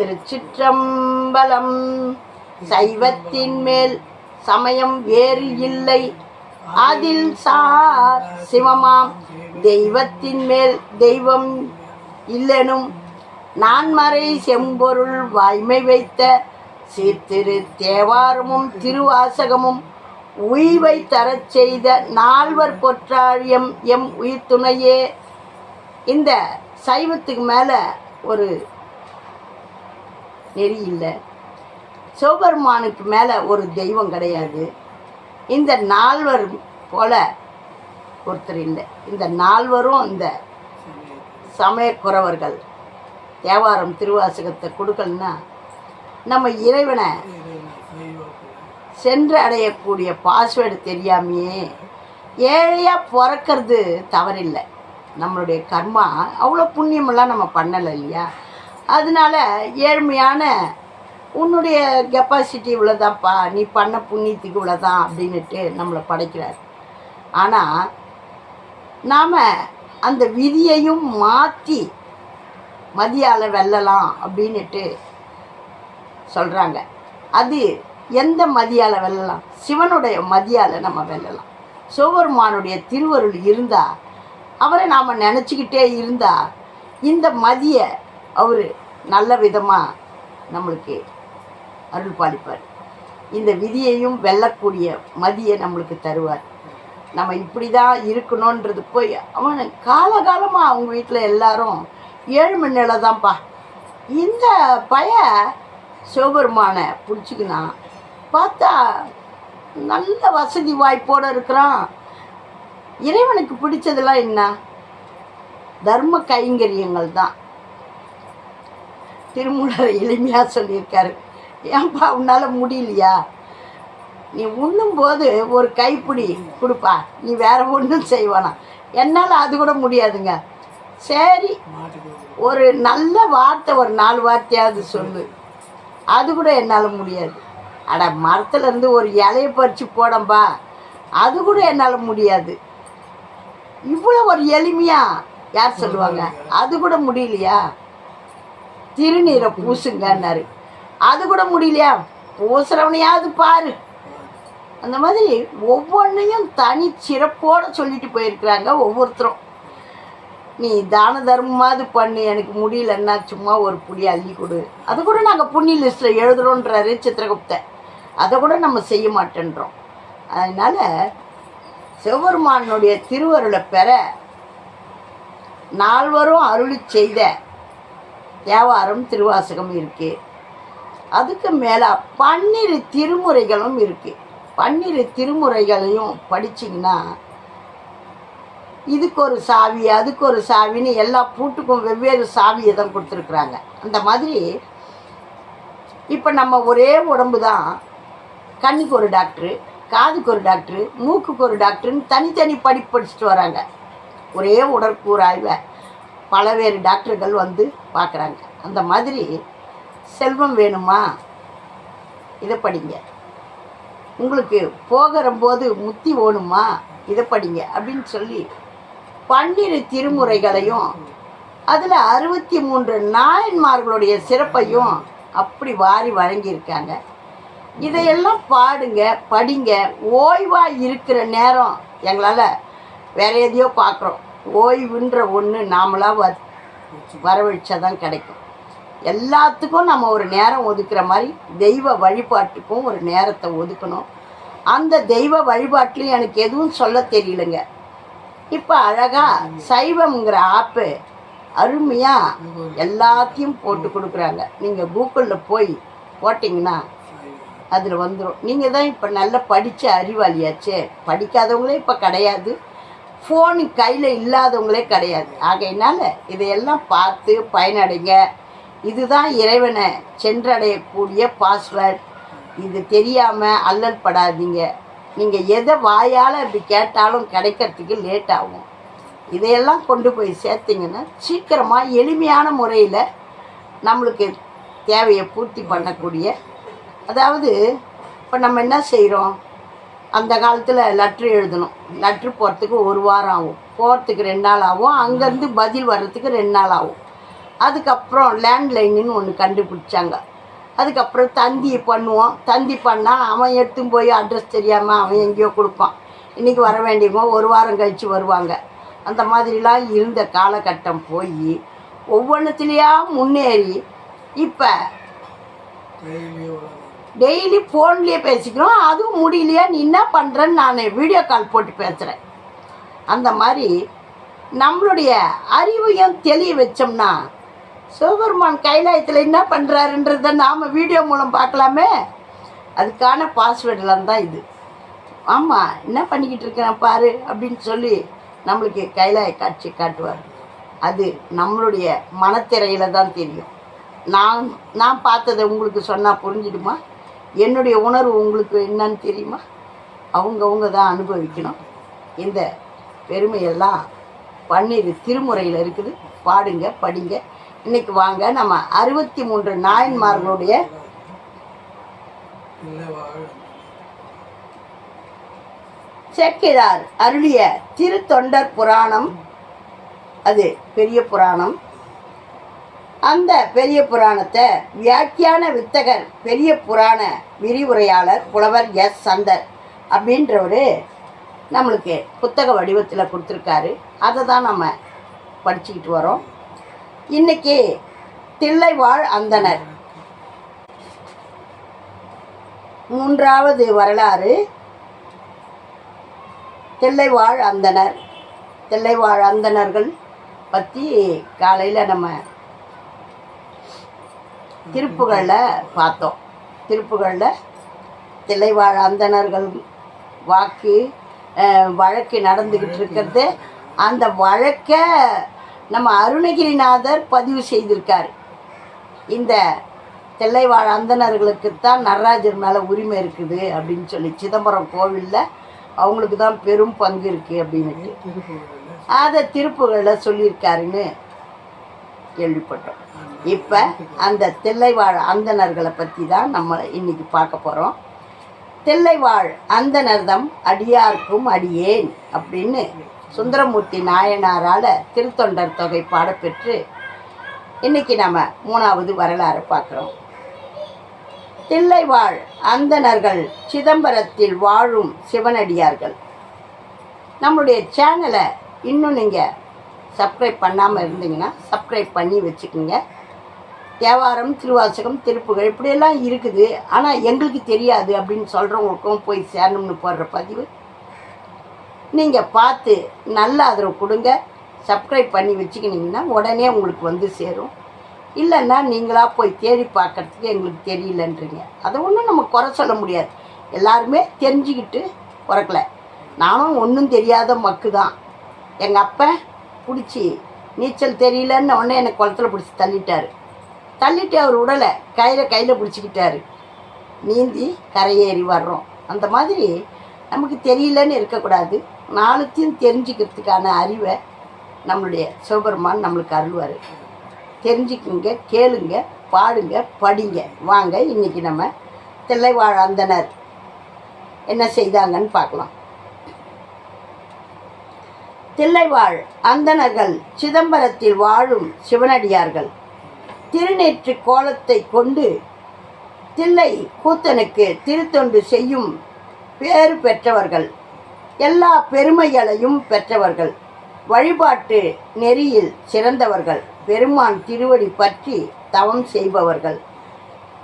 திருச்சிற்றம்பலம். சைவத்தின் மேல் சமயம் வேறு இல்லை. அதில் சார் சிவமாம். தெய்வத்தின் மேல் தெய்வம் இல்லெனும். நான்மறை செம்பொருள் வாய்மை வைத்த சீர்திரு தேவாரமும் திருவாசகமும் உய்வை தரச் செய்த நால்வர் பொற்றாழியம் எம் உயிர் துணையே இந்த சைவத்துக்கு மேலே ஒரு நெறி இல்லை சிவபெருமானுக்கு மேலே ஒரு தெய்வம் கிடையாது. இந்த நால்வர் போல ஒருத்தர் இல்லை. இந்த நால்வரும் இந்த சமயக்குறவர்கள் தேவாரம் திருவாசகத்தை கொடுக்கலன்னா நம்ம இறைவனை சென்று அடையக்கூடிய பாஸ்வேர்டு தெரியாமையே ஏழையாக பிறக்கிறது தவறில்லை. நம்மளுடைய கர்மா அவ்வளோ புண்ணியமெல்லாம் நம்ம பண்ணலை இல்லையா? அதனால ஏழ்மையான உன்னுடைய கெப்பாசிட்டி இவ்வளோதான்ப்பா நீ பண்ண புண்ணியத்துக்கு இவ்வளோதான் அப்படின்னுட்டு நம்மளை படைக்கிறார். ஆனால் நாம் அந்த விதியையும் மாற்றி மதியால் வெல்லலாம் அப்படின்னுட்டு சொல்கிறாங்க அது எந்த மதியால் வெல்லலாம்? சிவனுடைய மதியால் நம்ம வெல்லலாம். சிவபெருமானுடைய திருவருள் இருந்தால் அவரை நாம் நினச்சிக்கிட்டே இருந்தால் இந்த மதியை அவர் நல்ல விதமாக நம்மளுக்கு அருள் பாலிப்பார். இந்த விதியையும் வெல்லக்கூடிய மதியை நம்மளுக்கு தருவார். நம்ம இப்படி தான் இருக்கணுன்றது போய் அவன் காலகாலமாக அவங்க வீட்டில் எல்லாரும் ஏழு மணி நிலை தான்ப்பா இந்த பய சிவபெருமானை பிடிச்சிக்கினா பார்த்தா நல்ல வசதி வாய்ப்போடு இருக்கிறான். இறைவனுக்கு பிடிச்சதெல்லாம் என்ன? தர்ம கைங்கரியங்கள் தான் திருமூலர் எளிமையாக சொல்லியிருக்காரு. ஏன்பா உன்னால் முடியலையா? நீ உண்ணும்போது ஒரு கைப்பிடி கொடுப்பா. நீ வேற ஒன்றும் செய்வானா என்னால் அது கூட முடியாதுங்க. சரி ஒரு நல்ல வார்த்தை ஒரு நாலு வார்த்தையாவது சொல்லு. அது கூட என்னால் முடியாது. அட மரத்துலேருந்து ஒரு இலையை பறித்து போடம்பா. அது கூட என்னால் முடியாது. இவ்வளோ ஒரு எளிமையாக யார் சொல்லுவாங்க? அது கூட முடியலையா? திருநீரை பூசுங்கன்னாரு. அது கூட முடியலையா? பூசுறவனையாவது பாரு. அந்த மாதிரி ஒவ்வொன்றையும் தனி சிறப்போடு சொல்லிட்டு போயிருக்கிறாங்க ஒவ்வொருத்தரும். நீ தான தர்மமாவது பண்ணு எனக்கு முடியலன்னா சும்மா ஒரு புடி அள்ளி கொடு. அதை கூட நாங்கள் புண்ணிய லிஸ்ட்டில் எழுதுறோன்றாரு சித்திரகுப்தன் அதை கூட நம்ம செய்ய மாட்டேன்றோம். அதனால் சிவபெருமானுடைய திருவருளை பெற நால்வரும் அருளி செய்த தேவாரம் திருவாசகம் இருக்குது அதுக்கு மேலே பன்னிரு திருமுறைகளும் இருக்குது பன்னிரு திருமுறைகளையும் படிச்சிங்கன்னா இதுக்கு ஒரு சாவி அதுக்கு ஒரு சாவின்னு எல்லா பூட்டுக்கும் வெவ்வேறு சாவியை தான் கொடுத்துருக்குறாங்க. அந்த மாதிரி இப்போ நம்ம ஒரே உடம்பு தான். கண்ணுக்கு ஒரு டாக்டரு காதுக்கு ஒரு டாக்டரு மூக்குக்கு ஒரு டாக்டருன்னு தனித்தனி படிப்பு படிச்சுட்டு வராங்க. ஒரே உடற்கூறாய்வை. பலவேறு டாக்டர்கள் வந்து பார்க்குறாங்க. அந்த மாதிரி செல்வம் வேணுமா? இதை படிங்க. உங்களுக்கு போகிறம்போது முத்தி ஓணுமா? இதை படிங்க அப்படின்னு சொல்லி பன்னிரு திருமுறைகளையும் அதில் அறுபத்தி மூன்று நாயன்மார்களுடைய சிறப்பையும் அப்படி வாரி வழங்கியிருக்காங்க. இதையெல்லாம் பாடுங்க படிங்க. ஓய்வாக இருக்கிற நேரம் எங்களால் வேற எதையோ பார்க்குறோம். ஓய்வுன்ற ஒன்று நாமளாக வ வரவழைச்சா தான் கிடைக்கும். எல்லாத்துக்கும் நம்ம ஒரு நேரம் ஒதுக்குற மாதிரி தெய்வ வழிபாட்டுக்கும் ஒரு நேரத்தை ஒதுக்கணும். அந்த தெய்வ வழிபாட்டிலையும் எனக்கு எதுவும் சொல்ல தெரியலங்க. இப்போ அழகாக சைவம்ங்கிற ஆப்பு அருமையாக எல்லாத்தையும் போட்டு கொடுக்குறாங்க. நீங்கள் கூகுளில் போய் போட்டிங்கன்னா அதில் வந்துடும் நீங்கள் தான் இப்போ நல்லா படித்த அறிவாளியாச்சே. படிக்காதவங்களே இப்போ கிடையாது. ஃபோன் கையில் இல்லாதவங்களே கிடையாது. ஆகையினால இதையெல்லாம் பார்த்து பயனடைங்க. இதுதான் இறைவனை சென்றடையக்கூடிய பாஸ்வேர்ட் இது தெரியாமல் அல்லல் படாதீங்க. நீங்கள் எதை வாயால் அப்படி கேட்டாலும் கிடைக்கிறதுக்கு லேட் ஆகும். இதையெல்லாம் கொண்டு போய் சேர்த்திங்கன்னா சீக்கிரமாக எளிமையான முறையில் நம்மளுக்கு தேவையை பூர்த்தி பண்ணக்கூடிய. அதாவது இப்போ நம்ம என்ன செய்கிறோம் அந்த காலத்தில் லெட்ரு எழுதணும். லெட்ரு போகிறதுக்கு ஒரு வாரம் ஆகும். போகிறதுக்கு ரெண்டு நாள் ஆகும். அங்கேருந்து பதில் வர்றதுக்கு ரெண்டு நாள் ஆகும். அதுக்கப்புறம் லேண்ட்லைனுன்னு ஒன்று கண்டுபிடிச்சாங்க. அதுக்கப்புறம் தந்தி பண்ணுவோம் தந்தி பண்ணால் அவன் எடுத்துன்னு போய் அட்ரஸ் தெரியாமல் அவன் எங்கேயோ கொடுப்பான். இன்றைக்கி வர வேண்டியவங்க ஒரு வாரம் கழித்து வருவாங்க. அந்த மாதிரிலாம் இருந்த காலகட்டம் போய் ஒவ்வொன்றுத்துலேயா முன்னேறி இப்போ டெய்லி ஃபோன்லேயே பேசிக்கிறோம். அதுவும் முடியலையா? நீ என்ன பண்ணுறன்னு நான் வீடியோ கால் போட்டு பேசுகிறேன் அந்த மாதிரி நம்மளுடைய அறிவையும் தெளிய வச்சோம்னா சிவபெருமான் கைலாயத்தில் என்ன பண்ணுறாருன்றத நாம் வீடியோ மூலம் பார்க்கலாமே. அதுக்கான பாஸ்வேர்டெலாம் தான் இது. ஆமாம் என்ன பண்ணிக்கிட்டு இருக்கிறேன் பாரு அப்படின்னு சொல்லி நம்மளுக்கு கைலாய காட்சி காட்டுவார். அது நம்மளுடைய மனத்திரையில் தான் தெரியும். நான் நான் பார்த்ததை உங்களுக்கு சொன்னால் புரிஞ்சிடுமா? என்னுடைய உணர்வு உங்களுக்கு என்னன்னு தெரியுமா? அவங்கவுங்க தான் அனுபவிக்கணும். இந்த பெருமையெல்லாம் பன்னீர் திருமுறையில் இருக்குது. பாடுங்க படிங்க. இன்னைக்கு வாங்க நம்ம அறுபத்தி மூன்று நாயன்மார்களுடைய சேக்கிழார் அருளிய திருத்தொண்டர் புராணம். அது பெரிய புராணம். அந்த பெரிய புராணத்தை வியாக்கியான வித்தகர் பெரிய புராண விரிவுரையாளர் புலவர் எஸ். சந்தர் அப்படின்றவர் நம்மளுக்கு புத்தக வடிவத்தில் கொடுத்துருக்காரு. அதை தான் நம்ம படிச்சுக்கிட்டு வரோம். இன்றைக்கி தில்லைவாழ் அந்தனர். மூன்றாவது வரலாறு தில்லைவாழ் அந்தனர். தில்லைவாழ் அந்தணர்கள் பற்றி காலையில் நம்ம திருப்புகளில் பார்த்தோம். திருப்புகளில் தில்லைவாழ் அந்தணர்கள் வாக்கு வழக்கு நடந்துக்கிட்டு இருக்கிறது. அந்த வழக்கை நம்ம அருணகிரிநாதர் பதிவு செய்திருக்கார். இந்த தில்லைவாழ் அந்தணர்களுக்குத்தான் நடராஜர் மேலே உரிமை இருக்குது அப்படின்னு சொல்லி சிதம்பரம் கோவிலில் அவங்களுக்கு தான் பெரும் பங்கு இருக்குது அப்படின்னுட்டு அதை திருப்புகளில் சொல்லியிருக்காருன்னு கேள்விப்பட்டோம். இப்போ அந்த தில்லைவாழ் அந்தணர்களை பற்றி தான் நம்ம இன்னைக்கு பார்க்க போகிறோம் தில்லைவாழ் அந்தணர்தம் அடியார்க்கும் அடியேன் அப்படின்னு சுந்தரமூர்த்தி நாயனாரால் திருத்தொண்டர் தொகை பாடப்பெற்று இன்னைக்கு நம்ம மூணாவது வரலாறு பார்க்குறோம். தில்லைவாழ் அந்தணர்கள் சிதம்பரத்தில் வாழும் சிவனடியார்கள். நம்மளுடைய சேனலை இன்னும் நீங்கள் சப்ஸ்கிரைப் பண்ணாமல் இருந்தீங்கன்னா சப்ஸ்கிரைப் பண்ணி வச்சுக்கோங்க. தேவாரம் திருவாசகம் திருப்புகள் இப்படியெல்லாம் இருக்குது. ஆனால் எங்களுக்கு தெரியாது அப்படின்னு சொல்கிறவங்களுக்கும் போய் சேரணும்னு போடுற பதிவு. நீங்கள் பார்த்து நல்ல ஆதரவு கொடுங்க. சப்ஸ்கிரைப் பண்ணி வச்சுக்கினீங்கன்னா உடனே உங்களுக்கு வந்து சேரும். இல்லைன்னா நீங்களாக போய் தேடி பார்க்குறதுக்கு எங்களுக்கு தெரியலன்றீங்க. அதை ஒன்றும் நம்ம குறை சொல்ல முடியாது. எல்லாருமே தெரிஞ்சுக்கிட்டு பிறக்கல நானும் ஒன்றும் தெரியாத மக்கு தான். எங்கள் அப்பா பிடிச்சி நீச்சல் தெரியலன்னு உடனே எனக்கு குளத்துல பிடிச்சி தள்ளிட்டாரு. தள்ளிட்டு அவர் உடலை கையில் கையில் பிடிச்சிக்கிட்டாரு. நீந்தி கரையேறி வர்றோம். அந்த மாதிரி நமக்கு தெரியலன்னு இருக்கக்கூடாது. நாலுத்தையும் தெரிஞ்சுக்கிறதுக்கான அறிவை நம்மளுடைய சிவபெருமான் நம்மளுக்கு அருள்வார். தெரிஞ்சுக்குங்க கேளுங்க பாடுங்க படிங்க. வாங்க இன்னைக்கு நம்ம தில்லைவாழ் அந்தனர் என்ன செய்தாங்கன்னு பார்க்கலாம். தில்லைவாழ் அந்தணர்கள் சிதம்பரத்தில் வாழும் சிவனடியார்கள். திருநேற்று கோலத்தை கொண்டு தில்லை கூத்தனுக்கு திருத்தொண்டு செய்யும் பேறு பெற்றவர்கள். எல்லா பெருமைகளையும் பெற்றவர்கள். வழிபாட்டு நெறியில் சிறந்தவர்கள். பெருமான் திருவடி பற்றி தவம் செய்பவர்கள்.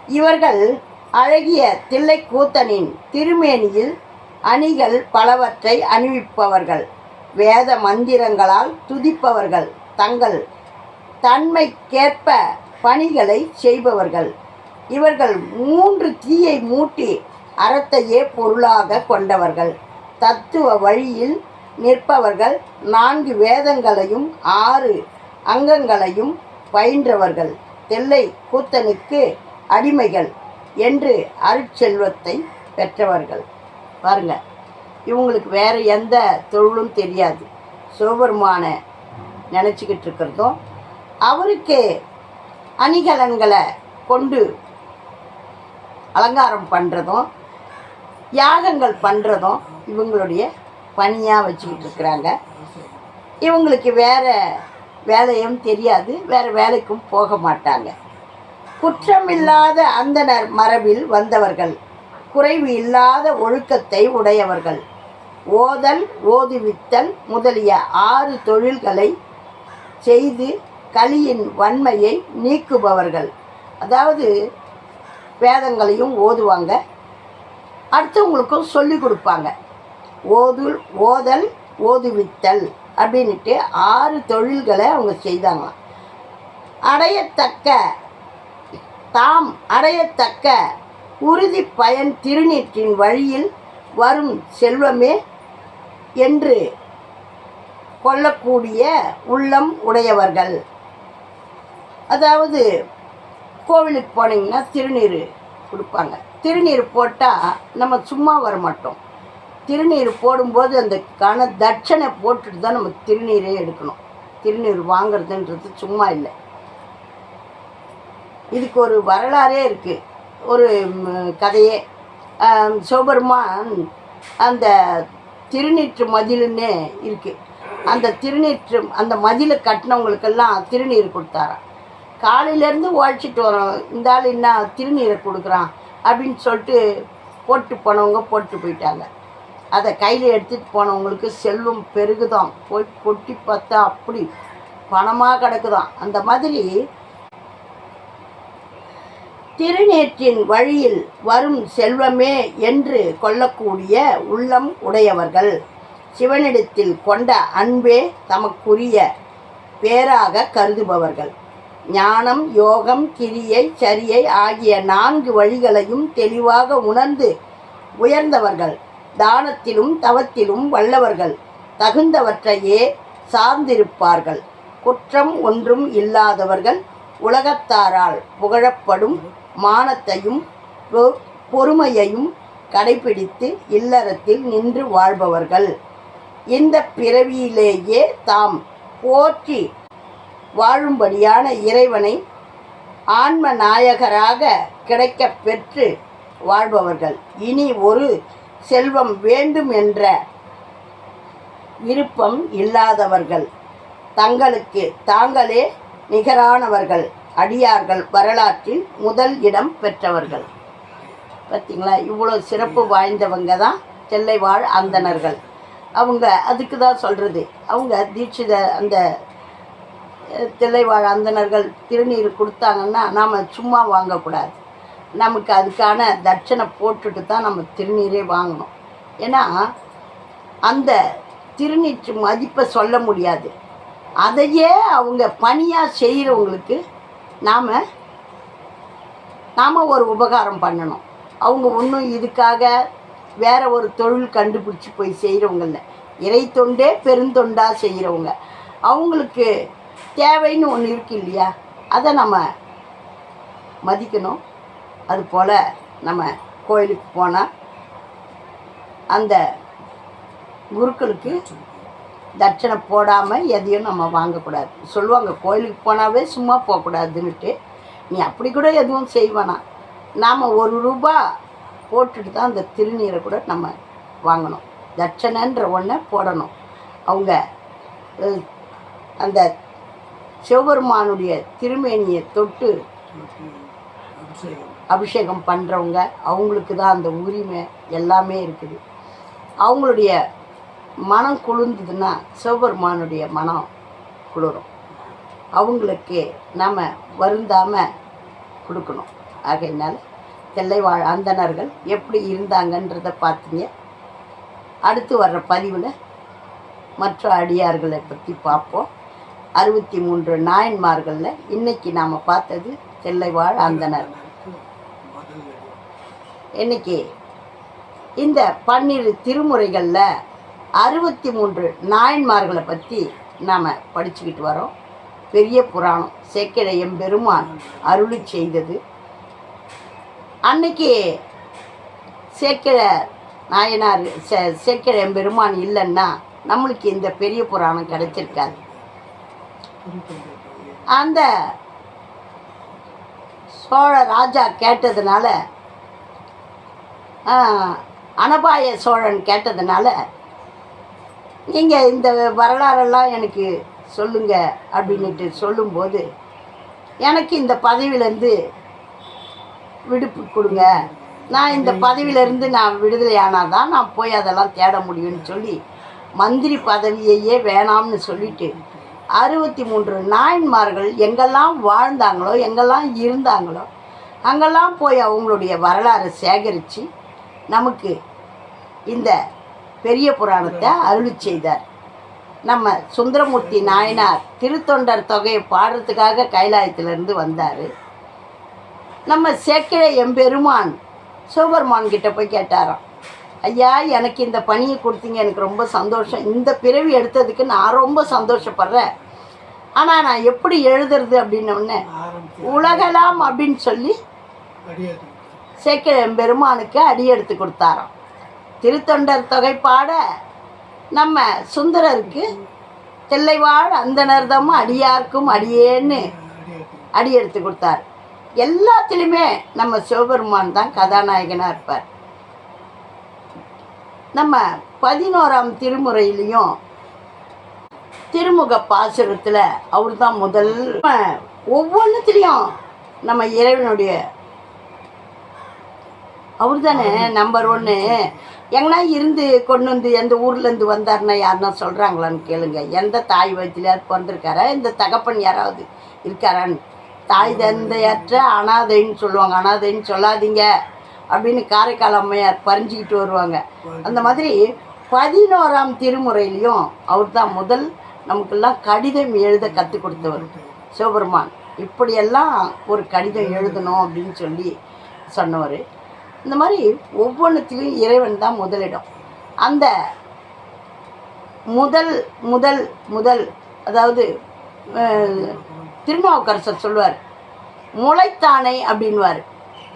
இவர்கள் அழகிய தில்லை கூத்தனின் திருமேனியில் அணிகள் பலவற்றை அணிவிப்பவர்கள். வேத மந்திரங்களால் துதிப்பவர்கள் தங்கள் தன்மைக்கேற்ப பணிகளை செய்பவர்கள். இவர்கள் மூன்று தீயை மூட்டி அறத்தையே பொருளாக கொண்டவர்கள். தத்துவ வழியில் நிற்பவர்கள் நான்கு வேதங்களையும் ஆறு அங்கங்களையும் பயின்றவர்கள். தெல்லை கூத்தனுக்கு அடிமைகள் என்று அருட்செல்வத்தை பெற்றவர்கள். பாருங்கள் இவங்களுக்கு வேறு எந்த தொழிலும் தெரியாது. சிவபெருமான நினச்சிக்கிட்டு இருக்கிறதும் அவருக்கு அணிகலன்களை கொண்டு அலங்காரம் பண்ணுறதும் யாகங்கள் பண்ணுறதும் இவங்களுடைய பணியாக வச்சுக்கிட்டு இருக்கிறாங்க இவங்களுக்கு வேற வேலையும் தெரியாது வேறு வேலைக்கும் போக மாட்டாங்க. குற்றமில்லாத அந்தனர் மரபில் வந்தவர்கள் குறைவு இல்லாத ஒழுக்கத்தை உடையவர்கள். ஓதல் ஓதுவித்தல் முதலிய ஆறு தொழில்களை செய்து கலியின் வன்மையை நீக்குபவர்கள். அதாவது வேதங்களையும் ஓதுவாங்க. அடுத்தவங்களுக்கும் சொல்லி கொடுப்பாங்க. ஓதுல் ஓதல் ஓதுவித்தல் அப்படின்ட்டு ஆறு தொழில்களை அவங்க செய்தாங்களாம். அடையத்தக்க தாம் அடையத்தக்க உறுதி பயன் திருநீற்றின் வழியில் வரும் செல்வமே என்று கொள்ளக்கூடிய உள்ளம் உடையவர்கள். அதாவது கோவிலுக்கு போனீங்கன்னா திருநீர் கொடுப்பாங்க. திருநீர் போட்டால் நம்ம சும்மா வர மாட்டோம் திருநீர் போடும்போது அந்த கண தட்சணை போட்டுட்டு தான் நம்ம திருநீரே எடுக்கணும். திருநீர் வாங்குறதுன்றது சும்மா இல்லை. இதுக்கு ஒரு வரலாறே இருக்குது ஒரு கதையே. சிவபெருமான் அந்த திருநீற்று மதிலுன்னு இருக்குது அந்த திருநீற்று அந்த மதிலை கட்டினவங்களுக்கெல்லாம் திருநீர் கொடுத்தாராம். காலையிலேருந்து உழைச்சிட்டு வரோம். இந்த ஆள் என்ன திருநீரை கொடுக்குறான் அப்படின்னு சொல்லிட்டு போட்டு போனவங்க போட்டு போயிட்டாங்க. அதை கையில் எடுத்துகிட்டு போனவங்களுக்கு செல்வம் பெருகுதான் போய் கொட்டி பார்த்தா அப்படி பணமாக கிடக்குதாம். அந்த மாதிரி திருநேற்றின் வழியில் வரும் செல்வமே என்று கொள்ளக்கூடிய உள்ளம் உடையவர்கள். சிவனிடத்தில் கொண்ட அன்பே தமக்குரிய பேராக கருதுபவர்கள். ஞானம் யோகம் கிரியை சரியை ஆகிய நான்கு வழிகளையும் தெளிவாக உணர்ந்து உயர்ந்தவர்கள் தானத்திலும் தவத்திலும் வல்லவர்கள் தகுந்தவற்றையே சார்ந்திருப்பார்கள். குற்றம் ஒன்றும் இல்லாதவர்கள் உலகத்தாரால் புகழப்படும் மானத்தையும் பொ- பொறுமையையும் கடைபிடித்து இல்லறத்தில் நின்று வாழ்பவர்கள். இந்த பிறவியிலேயே தாம் போற்றி வாழும்படியான இறைவனை ஆன்ம நாயகராக கிடைக்கப் பெற்று வாழ்பவர்கள். இனி ஒரு செல்வம் வேண்டும் என்ற விருப்பம் இல்லாதவர்கள். தங்களுக்கு தாங்களே நிகரானவர்கள். அடியார்கள் வரலாற்றில் முதல் இடம் பெற்றவர்கள். பார்த்தீங்களா இவ்வளோ சிறப்பு வாய்ந்தவங்க தான் தெல்லைவாழ் அந்தணர்கள். அவங்க அதுக்கு தான் சொல்கிறது அவங்க தீட்சித அந்த அஹ், தில்லைவாழ் அந்தணர்கள் திருநீர் கொடுத்தாங்கன்னா நாம் சும்மா வாங்கக்கூடாது. நமக்கு அதுக்கான தட்சணை போட்டுட்டு தான் நம்ம திருநீரே வாங்கணும். ஏன்னா அந்த திருநீற்று மதிப்பை சொல்ல முடியாது. அதையே அவங்க பணியாக செய்கிறவங்களுக்கு நாம் நாம் ஒரு உபகாரம் பண்ணணும். அவங்க ஒன்றும் இதுக்காக வேறு ஒரு தொழில் கண்டுபிடிச்சி போய் செய்கிறவங்கள இறை தொண்டே பெருந்தொண்டாக செய்கிறவங்க அவங்களுக்கு தேவைன்னு ஒன்று இருக்கு இல்லையா? அதை நம்ம மதிக்கணும். அதுபோல் நம்ம கோயிலுக்கு போனால் அந்த குருக்களுக்கு தட்சணை போடாமல் எதையும் நம்ம வாங்கக்கூடாது. சொல்லுவாங்க கோயிலுக்கு போனாவே சும்மா போகக்கூடாதுன்னுட்டு. நீ அப்படி கூட எதுவும் செய்வானா நாம் ஒரு ரூபா போட்டுட்டு தான் அந்த திருநீரை கூட நம்ம வாங்கணும். தட்சணைன்ற ஒன்றை போடணும். அவங்க அந்த சிவபெருமானுடைய திருமேனியை தொட்டு அபிஷேகம் பண்ணுறவங்க அவங்களுக்கு தான் அந்த உரிமை எல்லாமே இருக்குது. அவங்களுடைய மனம் குளிர்ந்ததுன்னா சிவபெருமானுடைய மனம் குளிரும். அவங்களுக்கு நாம் வருந்தாமல் கொடுக்கணும். ஆகையினால் தெல்லைவாழ் அந்தணர்கள் எப்படி இருந்தாங்கன்றதை பார்த்தீங்க அடுத்து வர்ற பதிவில் மற்ற அடியார்களை பற்றி பார்ப்போம். அறுபத்தி மூன்று நாயன்மார்களில் இன்னைக்கு நாம் பார்த்தது தெல்லைவாழ் அந்தணர். இன்னைக்கு இந்த பன்னிரு திருமுறைகளில் அறுபத்தி மூன்று நாயன்மார்களை பற்றி நாம் படிச்சுக்கிட்டு வரோம். பெரிய புராணம். சேக்கிழ எம்பெருமான் அருளி செய்தது. அன்னைக்கு சேக்கிழ நாயனார் சே சேக்கிழ எம்பெருமான் இல்லைன்னா நம்மளுக்கு இந்த பெரிய புராணம் கிடைச்சிருக்காது. அந்த சோழ ராஜா கேட்டதுனால அனபாய சோழன் கேட்டதுனால நீங்கள் இந்த வரலாறெல்லாம் எனக்கு சொல்லுங்க அப்படின்ட்டு சொல்லும்போது எனக்கு இந்த பதவியிலேருந்து விடுப்பு கொடுங்க. நான் இந்த பதவியிலேருந்து நான் விடுதலை ஆனால் தான் நான் போய் அதெல்லாம் தேட முடியும்னு சொல்லி மந்திரி பதவியையே வேணாம்னு சொல்லிட்டு அறுபத்தி மூன்று நாயன்மார்கள் எங்கெல்லாம் வாழ்ந்தாங்களோ எங்கெல்லாம் இருந்தாங்களோ அங்கெல்லாம் போய் அவங்களுடைய வரலாறை சேகரித்து நமக்கு இந்த பெரிய புராணத்தை அருளி செய்தார். நம்ம சுந்தரமூர்த்தி நாயனார் திருத்தொண்டர் தொகையை பாடுறதுக்காக கைலாயத்திலிருந்து வந்தார். நம்ம சேக்கிழ எம்பெருமான் சிவபெருமான் கிட்ட போய் கேட்டாராம் ஐயா எனக்கு இந்த பணியை கொடுத்தீங்க எனக்கு ரொம்ப சந்தோஷம். இந்த பிறவி எடுத்ததுக்கு நான் ரொம்ப சந்தோஷப்படுறேன். ஆனால் நான் எப்படி எழுதுறது? அப்படின்னோடனே உலகலாம் அப்படின்னு சொல்லி சேக்கிழ எம்பெருமானுக்கு அடி எடுத்து கொடுத்தாராம். திருத்தொண்டர் தொகை பாட நம்ம சுந்தரருக்கு தில்லைவாழ் அந்தனர்தம் அடியார்க்கும் அடியேன்னு அடி எடுத்து கொடுத்தார். எல்லாத்துலேயுமே நம்ம சிவபெருமான் தான் கதாநாயகனாக இருப்பார். நம்ம பதினோராம் திருமுறையிலையும் திருமுக பாசுரத்தில் அவர் தான் முதல் ஒவ்வொன்றுத்துலேயும் நம்ம இறைவனுடைய அவர் தானே நம்பர் ஒன்று எங்கன்னா இருந்து கொண்டு வந்து எந்த ஊர்லேருந்து வந்தாருன்னா யாருன்னா சொல்கிறாங்களான்னு கேளுங்க. எந்த தாய் வயிற்றுலையார் பிறந்திருக்காரா? இந்த தகப்பன் யாராவது இருக்காரான்னு. தாய் தந்தையற்ற அனாதைன்னு சொல்லுவாங்க. அனாதைன்னு சொல்லாதீங்க அப்படின்னு காரைக்கால் அம்மையார் பறிஞ்சிக்கிட்டு வருவாங்க. அந்த மாதிரி பதினோராம் திருமுறையிலையும் அவர் தான் முதல் நமக்கெல்லாம் கடிதம் எழுத கற்றுக் கொடுத்தவர். சிவபெருமான். இப்படியெல்லாம் ஒரு கடிதம் எழுதணும் அப்படின்னு சொல்லி சொன்னவர். இந்த மாதிரி ஒவ்வொன்றுத்திலையும் இறைவன் தான் முதலிடம். அந்த முதல் முதல் முதல் அதாவது திருநாவுக்கரசர் சொல்லுவார் முளைத்தானை அப்படின்வார்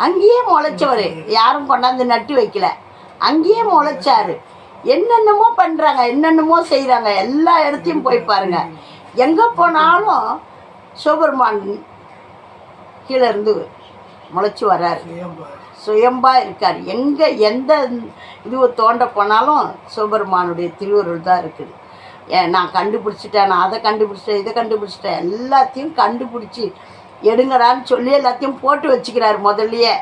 அங்கேயே முளைச்சவர். யாரும் கொண்டாந்து நட்டு வைக்கல. அங்கேயே முளைச்சாரு. என்னென்னமோ பண்ணுறாங்க என்னென்னமோ செய்கிறாங்க எல்லா இடத்தையும் போய் பாருங்க. எங்கே போனாலும் சிவபெருமான் கீழே இருந்து முளைச்சி வர்றாரு சுயம்பா. இருக்கார். எங்கே எந்த இது தோண்ட போனாலும் சிவபெருமானுடைய திருவருள் தான் இருக்குது. ஏன் நான் கண்டுபிடிச்சிட்டேன் நான் அதை கண்டுபிடிச்சிட்டேன் இதை கண்டுபிடிச்சிட்டேன் எல்லாத்தையும் கண்டுபிடிச்சி எடுங்கடான்னு சொல்லி எல்லாத்தையும் போட்டு வச்சுக்கிறார் முதல்லயே.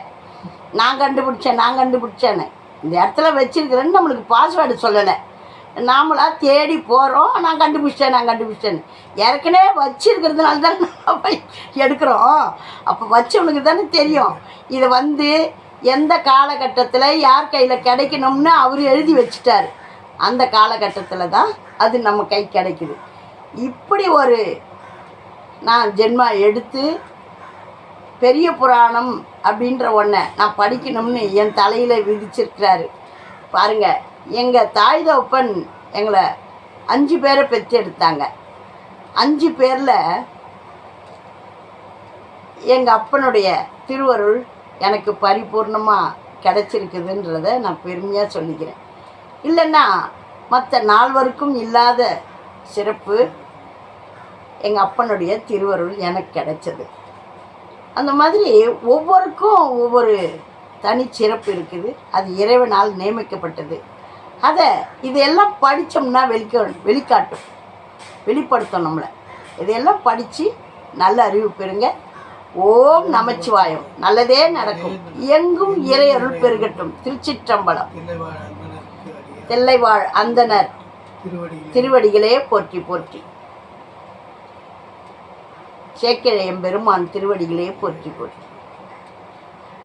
நான் கண்டுபிடிச்சேன் நான் கண்டுபிடிச்சேன்னு. இந்த இடத்துல வச்சிருக்கிறேன்னு நம்மளுக்கு பாஸ்வேர்டு சொல்லலை. நாமளாக தேடி போகிறோம் நான் கண்டுபிடிச்சேன் நான் கண்டுபிடிச்சேன் ஏற்கனவே வச்சிருக்கிறதுனால தான் நம்ம போய் எடுக்கிறோம். அப்போ வச்சவனுக்கு தானே தெரியும். இதை வந்து எந்த காலகட்டத்தில் யார் கையில் கிடைக்கணும்னு அவர் எழுதி வச்சுட்டார். அந்த காலகட்டத்தில் தான் அது நம்ம கை கிடைக்குது. இப்படி ஒரு நான் ஜென்மா எடுத்து பெரிய புராணம் அப்படின்ற ஒன்றை நான் படிக்கணும்னு என் தலையில் விதிச்சிருக்கிறாரு. பாருங்கள் எங்கள் தாய் தகப்பன் எங்களை அஞ்சு பேரை பெற்றெடுத்தாங்க அஞ்சு பேரில் எங்கள் அப்பனுடைய திருவருள் எனக்கு பரிபூர்ணமாக கிடச்சிருக்குதுன்றத நான் பெருமையாக சொல்லிக்கிறேன். இல்லைன்னா மற்ற நால்வருக்கும் இல்லாத சிறப்பு எங்கள் அப்பனுடைய திருவருள் எனக்கு கிடைச்சது. அந்த மாதிரி ஒவ்வொருக்கும் ஒவ்வொரு தனி சிறப்பு இருக்குது. அது இறைவனால் நியமிக்கப்பட்டது. அதை இதையெல்லாம் படித்தோம்னா வெளிக்க வெளிக்காட்டும் வெளிப்படுத்தும் நம்மளை. இதையெல்லாம் படித்து நல்ல அறிவு பெறுங்க. ஓம் நமச்சிவாயம். நல்லதே நடக்கும். எங்கும் இறையருள் பெருகட்டும். திருச்சிற்றம்பலம். தெல்லைவாழ் அந்தனர். திருவடிகளே போற்றி போற்றி. சேக்கிழையம் பெருமான் திருவடிகளே போற்றி போற்றி.